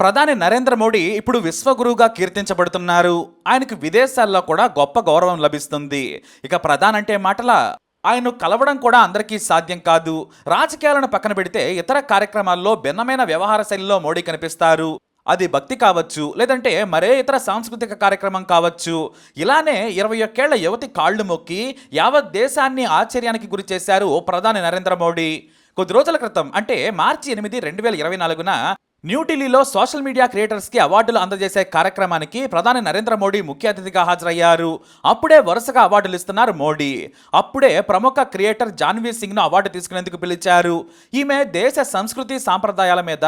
ప్రధాని నరేంద్ర మోడీ ఇప్పుడు విశ్వగురువుగా కీర్తించబడుతున్నారు. ఆయనకు విదేశాల్లో కూడా గొప్ప గౌరవం లభిస్తుంది. ఇక ప్రధాని అంటే మాటల ఆయన్ను కలవడం కూడా అందరికీ సాధ్యం కాదు. రాజకీయాలను పక్కన పెడితే ఇతర కార్యక్రమాల్లో భిన్నమైన వ్యవహార శైలిలో మోడీ కనిపిస్తారు. అది భక్తి కావచ్చు లేదంటే మరే ఇతర సాంస్కృతిక కార్యక్రమం కావచ్చు. ఇలానే ఇరవై ఒక్కేళ్ళ యువతి కాళ్ళు మొక్కి యావత్ దేశాన్ని ఆశ్చర్యానికి గురి చేశారు ప్రధాని నరేంద్ర మోడీ. కొద్ది రోజుల క్రితం అంటే మార్చి ఎనిమిది రెండు వేల ఇరవై నాలుగున న్యూఢిల్లీలో సోషల్ మీడియా క్రియేటర్స్కి అవార్డులు అందజేసే కార్యక్రమానికి ప్రధాని నరేంద్ర మోడీ ముఖ్య అతిథిగా హాజరయ్యారు. అప్పుడే వరుసగా అవార్డులు ఇస్తున్నారు మోడీ. అప్పుడే ప్రముఖ క్రియేటర్ జాన్వీ సింగ్ను అవార్డు తీసుకునేందుకు పిలిచారు. ఈమె దేశ సంస్కృతి సాంప్రదాయాల మీద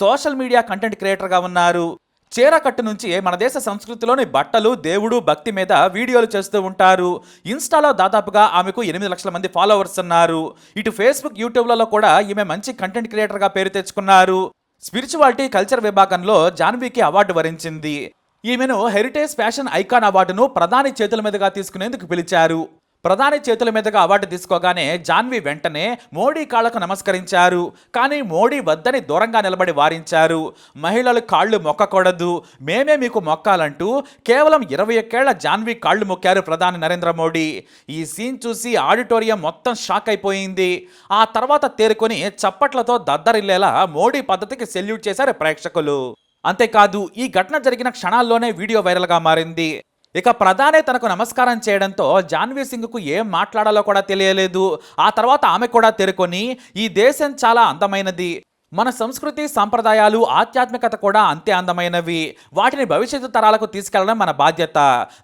సోషల్ మీడియా కంటెంట్ క్రియేటర్గా ఉన్నారు. చీరకట్టు నుంచి మన దేశ సంస్కృతిలోని బట్టలు దేవుడు భక్తి మీద వీడియోలు చేస్తూ ఉంటారు. ఇన్స్టాలో దాదాపుగా ఆమెకు ఎనిమిది లక్షల మంది ఫాలోవర్స్ ఉన్నారు. ఇటు ఫేస్బుక్ యూట్యూబ్లలో కూడా ఈమె మంచి కంటెంట్ క్రియేటర్గా పేరు తెచ్చుకున్నారు. స్పిరిచువాలిటీ కల్చర్ విభాగంలో జాన్వీకి అవార్డు వరించింది. ఈమెను హెరిటేజ్ ఫ్యాషన్ ఐకాన్ అవార్డును ప్రధాని చేతుల మీదుగా తీసుకునేందుకు పిలిచారు. ప్రధాని చేతుల మీదుగా అవార్డు తీసుకోగానే జాన్వి వెంటనే మోడీ కాళ్ళకు నమస్కరించారు. కానీ మోడీ వద్దని దూరంగా నిలబడి వారించారు. మహిళలు కాళ్ళు మొక్కకూడదు మేమే మీకు మొక్కాలంటూ కేవలం ఇరవై ఒక్కేళ్ళ జాన్వి కాళ్ళు మొక్కారు ప్రధాని నరేంద్ర మోడీ. ఈ సీన్ చూసి ఆడిటోరియం మొత్తం షాక్ అయిపోయింది. ఆ తర్వాత తేరుకొని చప్పట్లతో దద్దరిల్లేలా మోడీ పద్ధతికి సెల్యూట్ చేశారు ప్రేక్షకులు. అంతేకాదు ఈ ఘటన జరిగిన క్షణాల్లోనే వీడియో వైరల్గా మారింది. ఇక ప్రధానే తనకు నమస్కారం చేయడంతో జాన్వీ సింగ్కు ఏం మాట్లాడాలో కూడా తెలియలేదు. ఆ తర్వాత ఆమె కూడా తెరుకొని ఈ దేశం చాలా అందమైనది. మన సంస్కృతి సాంప్రదాయాలు ఆధ్యాత్మికత కూడా అంతే అందమైనవి. వాటిని భవిష్యత్తు తరాలకు తీసుకెళ్ళడం మన బాధ్యత.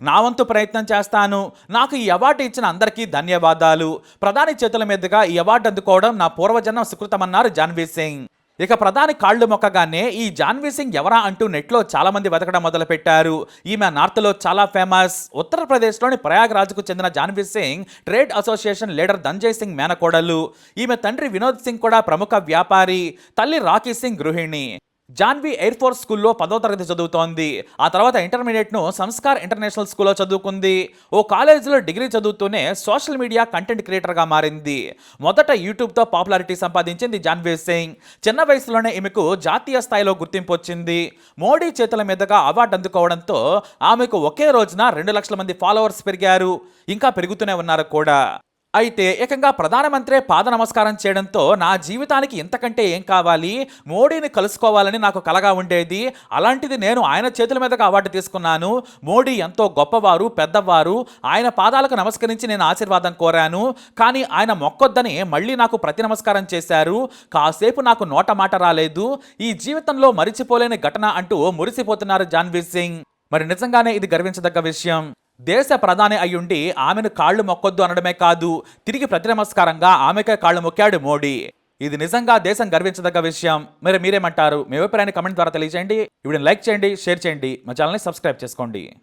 నా వంతు ప్రయత్నం చేస్తాను. నాకు ఈ అవార్డు ఇచ్చిన అందరికీ ధన్యవాదాలు. ప్రధాని చేతుల మీదుగా ఈ అవార్డు అందుకోవడం నా పూర్వజన్మ సుకృతమన్నారు జాన్వీ సింగ్. ఇక ప్రధాని కాళ్ళు మొక్కగానే ఈ జాన్వీ సింగ్ ఎవరా అంటూ నెట్లో చాలామంది వెతకడం మొదలుపెట్టారు. ఈమె నార్త్లో చాలా ఫేమస్ ఉత్తరప్రదేశ్లోని ప్రయాగ్రాజ్కు చెందిన Janhvi Singh trade association leader Dhananjay Singh మేనకోడలు. ఈమె తండ్రి వినోద్ సింగ్ కూడా ప్రముఖ వ్యాపారి. తల్లి రాకీ సింగ్ గృహిణి. జాన్వీ ఎయిర్ ఫోర్స్ స్కూల్లో పదో తరగతి చదువుతోంది. ఆ తర్వాత ఇంటర్మీడియట్ను సంస్కార్ ఇంటర్నేషనల్ స్కూల్లో చదువుకుంది. ఓ కాలేజీలో డిగ్రీ చదువుతూనే సోషల్ మీడియా కంటెంట్ క్రియేటర్గా మారింది. మొదట యూట్యూబ్తో పాపులారిటీ సంపాదించింది జాన్వీ సింగ్. చిన్న వయసులోనే ఈమెకు జాతీయ స్థాయిలో గుర్తింపు వచ్చింది. మోడీ చేతుల మీదుగా అవార్డు అందుకోవడంతో ఆమెకు ఒకే రోజున రెండు లక్షల మంది ఫాలోవర్స్ పెరిగారు. ఇంకా పెరుగుతూనే ఉన్నారు కూడా. అయితే ఏకంగా ప్రధానమంత్రి పాద నమస్కారం చేయడంతో నా జీవితానికి ఇంతకంటే ఏం కావాలి? మోడీని కలుసుకోవాలని నాకు కలగా ఉండేది. అలాంటిది నేను ఆయన చేతుల మీదగా అవార్డు తీసుకున్నాను. మోడీ ఎంతో గొప్పవారు పెద్దవారు. ఆయన పాదాలకు నమస్కరించి నేను ఆశీర్వాదం కోరాను. కానీ ఆయన మొక్కొద్దని మళ్ళీ నాకు ప్రతి నమస్కారం చేశారు. కాసేపు నాకు నోట మాట రాలేదు. ఈ జీవితంలో మరిచిపోలేని ఘటన అంటూ మురిసిపోతున్నారు జాన్వీర్ సింగ్. మరి నిజంగానే ఇది గర్వించదగ్గ విషయం. దేశ ప్రధాని అయ్యుండి ఆమెను కాళ్ళు మొక్కొద్దు అనడమే కాదు తిరిగి ప్రతి నమస్కారంగా ఆమెకే కాళ్ళు మొక్కాడు మోడీ. ఇది నిజంగా దేశం గర్వించదగ్గ విషయం. మరి మీరేమంటారు? మీ అభిప్రాయాన్ని కమెంట్ ద్వారా తెలియజేయండి వీడియోని లైక్ చేయండి షేర్ చేయండి. మా ఛానల్ని సబ్స్క్రైబ్ చేసుకోండి.